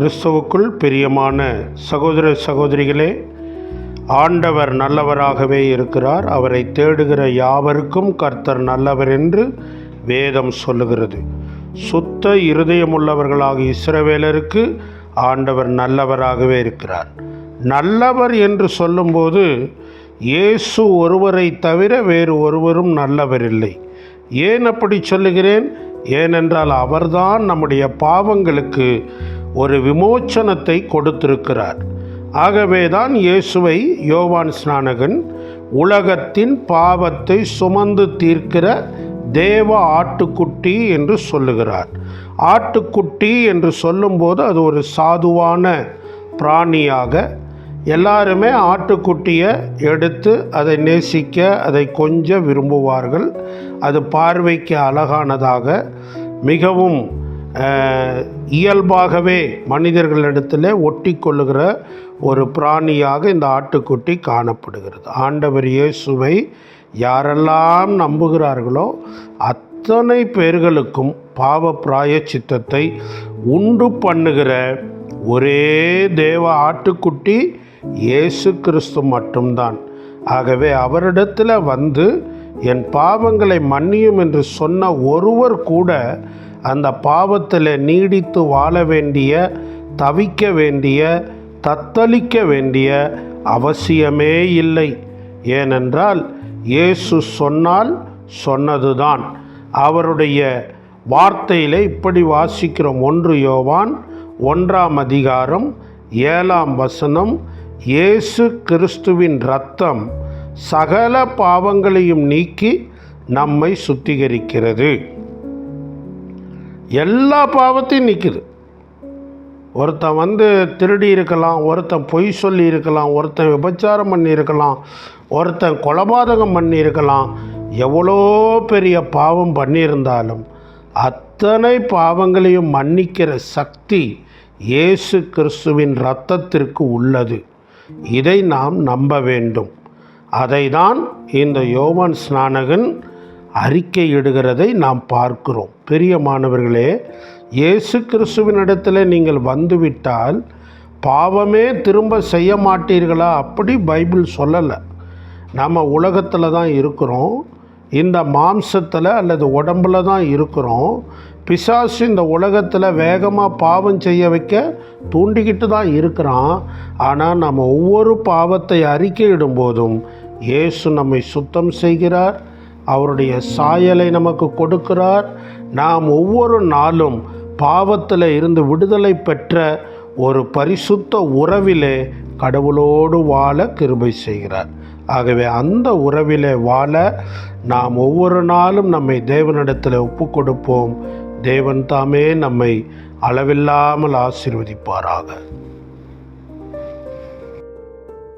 கிறிஸ்துவுக்குள் பிரியமான சகோதர சகோதரிகளே ஆண்டவர் நல்லவராகவே இருக்கிறார். அவரை தேடுகிற யாவருக்கும் கர்த்தர் நல்லவர் என்று வேதம் சொல்லுகிறது. சுத்த இருதயமுள்ளவர்களாக இஸ்ரவேலருக்கு ஆண்டவர் நல்லவராகவே இருக்கிறார். நல்லவர் என்று சொல்லும்போது இயேசு ஒருவரை தவிர வேறு ஒருவரும் நல்லவர் இல்லை. ஏன் அப்படி சொல்லுகிறேன்? ஏனென்றால் அவர்தான் நம்முடைய பாவங்களுக்கு ஒரு விமோச்சனத்தை கொடுத்திருக்கிறார். ஆகவே தான் இயேசுவை யோவான் ஸ்நானகன் உலகத்தின் பாவத்தை சுமந்து தீர்க்கிற தேவ ஆட்டுக்குட்டி என்று சொல்லுகிறார். ஆட்டுக்குட்டி என்று சொல்லும்போது அது ஒரு சாதுவான பிராணியாக எல்லாருமே ஆட்டுக்குட்டியை எடுத்து அதை நேசிக்க அதை கொஞ்சம் விரும்புவார்கள். அது பார்வைக்கு அழகானதாக மிகவும் இயல்பாகவே மனிதர்களிடத்தில் ஒட்டி கொள்ளுகிற ஒரு பிராணியாக இந்த ஆட்டுக்குட்டி காணப்படுகிறது. ஆண்டவர் இயேசுவை யாரெல்லாம் நம்புகிறார்களோ அத்தனை பேர்களுக்கும் பாவ பிராயச்சித்தத்தை உண்டு பண்ணுகிற ஒரே தேவ ஆட்டுக்குட்டி இயேசு கிறிஸ்து மட்டும்தான். ஆகவே அவரிடத்தில் வந்து என் பாவங்களை மன்னியும் என்று சொன்ன ஒருவர் கூட அந்த பாவத்தில் நீடித்து வாழ வேண்டிய தவிக்க வேண்டிய தத்தளிக்க வேண்டிய அவசியமே இல்லை. ஏனென்றால் இயேசு சொன்னால் சொன்னதுதான். அவருடைய வார்த்தையில் இப்படி வாசிக்கிறோம். ஒன்று யோவான் ஒன்றாம் அதிகாரம் ஏழாம் வசனம். இயேசு கிறிஸ்துவின் இரத்தம் சகல பாவங்களையும் நீக்கி நம்மை சுத்திகரிக்கிறது. எல்லா பாவத்தையும் நிற்கிது ஒருத்தன் வந்து திருடி இருக்கலாம் ஒருத்தன் பொய் சொல்லி இருக்கலாம் ஒருத்தன் விபச்சாரம் பண்ணி இருக்கலாம் ஒருத்தன் கொலபாதகம் பண்ணி இருக்கலாம் எவ்வளோ பெரிய பாவம் பண்ணியிருந்தாலும் அத்தனை பாவங்களையும் மன்னிக்கிற சக்தி இயேசு கிறிஸ்துவின் இரத்தத்திற்கு உள்ளது. இதை நாம் நம்ப வேண்டும். அதை தான் இந்த யோவான் ஸ்நானகன் அறிக்கையிடுகிறதை நாம் பார்க்கிறோம். பெரிய மாணவர்களே இயேசு கிறிஸ்துவினிடத்தில் நீங்கள் வந்துவிட்டால் பாவமே திரும்ப செய்ய மாட்டீர்களா? அப்படி பைபிள் சொல்லலை. நம்ம உலகத்தில் தான் இருக்கிறோம். இந்த மாம்சத்தில் அல்லது உடம்புல தான் இருக்கிறோம். பிசாசு இந்த உலகத்தில் வேகமாக பாவம் செய்ய வைக்க தூண்டிக்கிட்டு தான் இருக்கிறான். ஆனால் நம்ம ஒவ்வொரு பாவத்தை அறிக்கையிடும் போதும் இயேசு நம்மை சுத்தம் செய்கிறார் அவருடைய சாயலை நமக்கு கொடுக்கிறார். நாம் ஒவ்வொரு நாளும் பாவத்தில் இருந்து விடுதலை பெற்ற ஒரு பரிசுத்த உறவிலே கடவுளோடு வாழ கிருபை செய்கிறார். ஆகவே அந்த உறவிலே வாழ நாம் ஒவ்வொரு நாளும் நம்மை தேவனிடத்தில் ஒப்பு கொடுப்போம். தேவன் தாமே நம்மை அளவில்லாமல் ஆசீர்வதிப்பாராக.